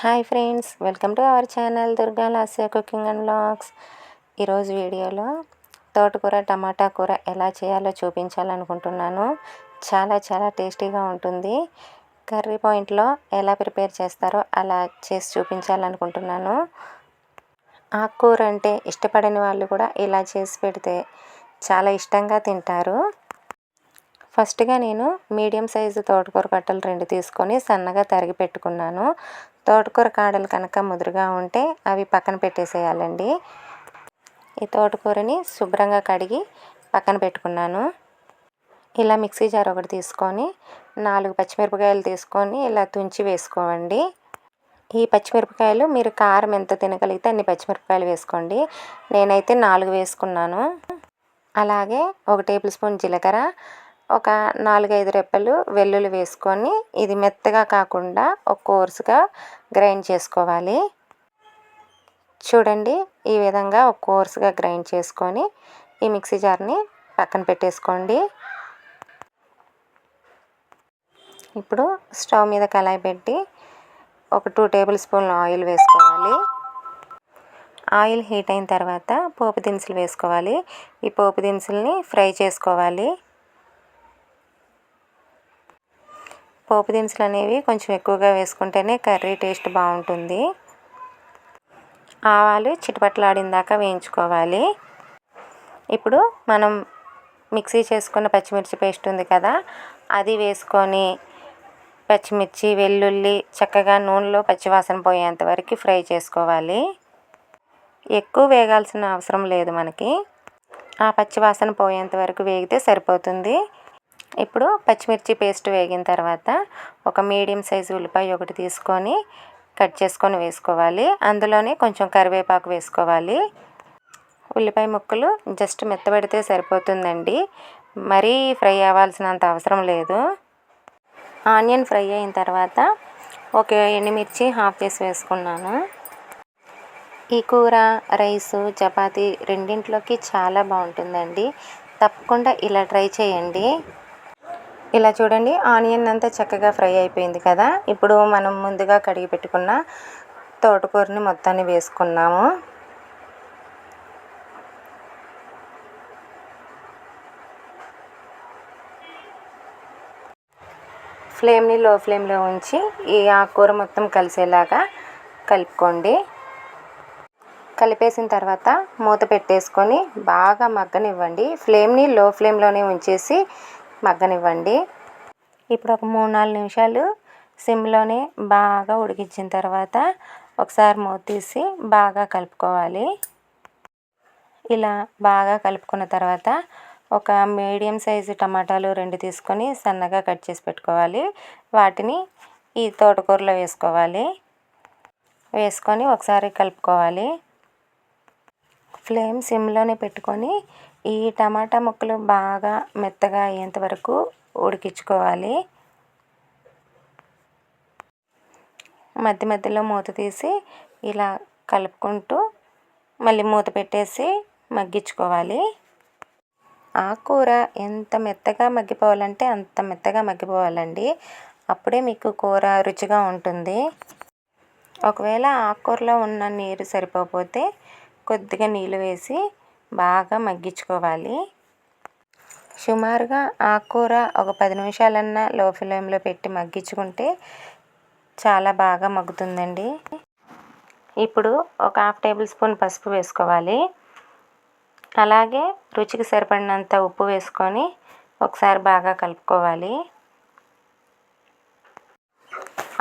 Hi friends welcome to our channel Durga Lasya cooking and blogs ఈరోజు వీడియోలో తోటకూర టమాటా కూర ఎలా చేయాలో చూపించాలనుకుంటున్నాను. చాలా చాలా టేస్టీగా ఉంటుంది. కర్రీ పాయింట్లో ఎలా ప్రిపేర్ చేస్తారో అలా చేసి చూపించాలనుకుంటున్నాను. ఆకుకూర అంటే ఇష్టపడని వాళ్ళు కూడా ఇలా చేసి పెడితే చాలా ఇష్టంగా తింటారు. ఫస్ట్గా నేను మీడియం సైజు తోటకూర కట్టలు రెండు తీసుకొని సన్నగా తరిగి పెట్టుకున్నాను. తోటకూర కాడలు కనుక ముదురుగా ఉంటే అవి పక్కన పెట్టేసేయాలండి. ఈ తోటకూరని శుభ్రంగా కడిగి పక్కన పెట్టుకున్నాను. ఇలా మిక్సీ జార్ ఒకటి తీసుకొని నాలుగు పచ్చిమిరపకాయలు తీసుకొని ఇలా తుంచి వేసుకోండి ఈ పచ్చిమిరపకాయలు మీరు కారం ఎంత తినగలిగితే అన్ని పచ్చిమిరపకాయలు వేసుకోండి. నేనైతే నాలుగు వేసుకున్నాను. అలాగే ఒక టేబుల్ స్పూన్ జీలకర్ర ఒక నాలుగైదు రెప్పలు వెల్లుల్లి వేసుకొని ఇది మెత్తగా కాకుండా ఒక కోర్సుగా గ్రైండ్ చేసుకోవాలి. చూడండి ఈ విధంగా ఒక కోర్సుగా గ్రైండ్ చేసుకొని ఈ మిక్సీ జార్ని పక్కన పెట్టేసుకోండి. ఇప్పుడు స్టవ్ మీద కళాయి పెట్టి ఒక టూ టేబుల్ స్పూన్ల ఆయిల్ వేసుకోవాలి. ఆయిల్ హీట్ అయిన తర్వాత పోపు దినుసులు వేసుకోవాలి. ఈ పోపు దినుసుల్ని ఫ్రై చేసుకోవాలి. పోపు దినుసులు అనేవి కొంచెం ఎక్కువగా వేసుకుంటేనే కర్రీ టేస్ట్ బాగుంటుంది. ఆవాలు చిటపట్లాడిందాక వేయించుకోవాలి. ఇప్పుడు మనం మిక్సీ చేసుకున్న పచ్చిమిర్చి పేస్ట్ ఉంది కదా అది వేసుకొని పచ్చిమిర్చి వెల్లుల్లి చక్కగా నూనెలో పచ్చివాసన పోయేంత వరకు ఫ్రై చేసుకోవాలి. ఎక్కువ వేగాల్సిన అవసరం లేదు మనకి. ఆ పచ్చివాసన పోయేంత వరకు వేగితే సరిపోతుంది. ఇప్పుడు పచ్చిమిర్చి పేస్ట్ వేగిన తర్వాత ఒక మీడియం సైజు ఉల్లిపాయ ఒకటి తీసుకొని కట్ చేసుకొని వేసుకోవాలి. అందులోనే కొంచెం కరివేపాకు వేసుకోవాలి. ఉల్లిపాయ ముక్కలు జస్ట్ మెత్తబడితే సరిపోతుందండి. మరీ ఫ్రై అవ్వాల్సినంత అవసరం లేదు. ఆనియన్ ఫ్రై అయిన తర్వాత ఒక ఎండుమిర్చి హాఫ్ చేసి వేసుకున్నాను. ఈ కూర రైసు చపాతి రెండింటిలోకి చాలా బాగుంటుందండి. తప్పకుండా ఇలా ట్రై చేయండి. ఇలా చూడండి ఆనియన్ అంతా చక్కగా ఫ్రై అయిపోయింది కదా. ఇప్పుడు మనం ముందుగా కడిగి పెట్టుకున్న తోటకూరని మొత్తాన్ని వేసుకున్నాము. ఫ్లేమ్ని లో ఫ్లేమ్లో ఉంచి ఈ ఆకుకూర మొత్తం కలిసేలాగా కలుపుకోండి. కలిపేసిన తర్వాత మూత పెట్టేసుకొని బాగా మగ్గనివ్వండి. ఫ్లేమ్ని లో ఫ్లేమ్లోనే ఉంచేసి మగ్గనివ్వండి. ఇప్పుడు ఒక మూడు నాలుగు నిమిషాలు సిమ్లోనే బాగా ఉడికించిన తర్వాత ఒకసారి మూత తీసి బాగా కలుపుకోవాలి. ఇలా బాగా కలుపుకున్న తర్వాత ఒక మీడియం సైజు టమాటాలు రెండు తీసుకొని సన్నగా కట్ చేసి పెట్టుకోవాలి. వాటిని ఈ తోటకూరలో వేసుకోవాలి. వేసుకొని ఒకసారి కలుపుకోవాలి. ఫ్లేమ్ సిమ్లోనే పెట్టుకొని ఈ టమాటా ముక్కలు బాగా మెత్తగా అయ్యేంత వరకు ఉడికించుకోవాలి. మధ్య మధ్యలో మూత తీసి ఇలా కలుపుకుంటూ మళ్ళీ మూత పెట్టేసి మగ్గించుకోవాలి. ఆకుకూర ఎంత మెత్తగా మగ్గిపోవాలంటే అంత మెత్తగా మగ్గిపోవాలండి. అప్పుడే మీకు కూర రుచిగా ఉంటుంది. ఒకవేళ ఆకుకూరలో ఉన్న నీరు సరిపోతే కొద్దిగా నీళ్ళు వేసి బాగా మగ్గించుకోవాలి. సుమారుగా ఆకుకూర ఒక పది నిమిషాలన్నా లో ఫ్లేమ్లో పెట్టి మగ్గించుకుంటే చాలా బాగా మగ్గుతుందండి. ఇప్పుడు ఒక హాఫ్ టేబుల్ స్పూన్ పసుపు వేసుకోవాలి. అలాగే రుచికి సరిపడినంత ఉప్పు వేసుకొని ఒకసారి బాగా కలుపుకోవాలి.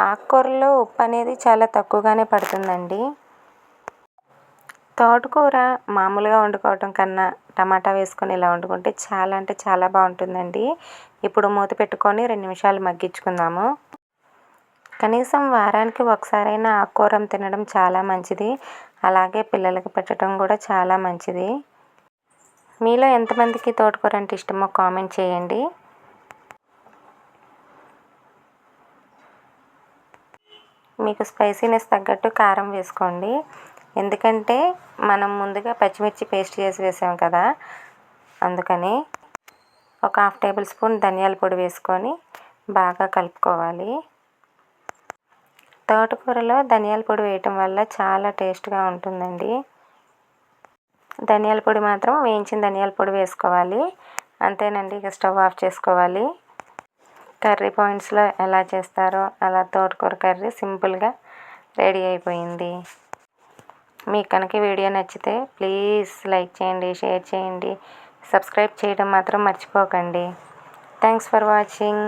ఆకుకూరలో ఉప్పు అనేది చాలా తక్కువగానే పడుతుందండి. తోటకూర మామూలుగా వండుకోవటం కన్నా టమాటా వేసుకొని ఇలా వండుకుంటే చాలా అంటే చాలా బాగుంటుందండి. ఇప్పుడు మూత పెట్టుకొని రెండు నిమిషాలు మగ్గించుకుందాము. కనీసం వారానికి ఒకసారైనా ఆకుకూరం తినడం చాలా మంచిది. అలాగే పిల్లలకి పెట్టడం కూడా చాలా మంచిది. మీలో ఎంతమందికి తోటకూర అంటే ఇష్టమో కామెంట్ చేయండి. మీకు స్పైసీనెస్ తగ్గట్టు కారం వేసుకోండి. ఎందుకంటే మనం ముందుగా పచ్చిమిర్చి పేస్ట్ చేసి వేసాం కదా అందుకని ఒక హాఫ్ టేబుల్ స్పూన్ ధనియాల పొడి వేసుకొని బాగా కలుపుకోవాలి. తోటకూరలో ధనియాల పొడి వేయటం వల్ల చాలా టేస్ట్గా ఉంటుందండి. ధనియాల పొడి మాత్రం వేయించిన ధనియాల పొడి వేసుకోవాలి. అంతేనండి ఇక స్టవ్ ఆఫ్ చేసుకోవాలి. కర్రీ పాయింట్స్లో ఎలా చేస్తారో అలా తోటకూర కర్రీ సింపుల్గా రెడీ అయిపోయింది. మీకు కనుక వీడియో నచ్చితే ప్లీజ్ లైక్ చేయండి షేర్ చేయండి. సబ్స్క్రైబ్ చేయడం మాత్రం మర్చిపోకండి. Thanks for watching.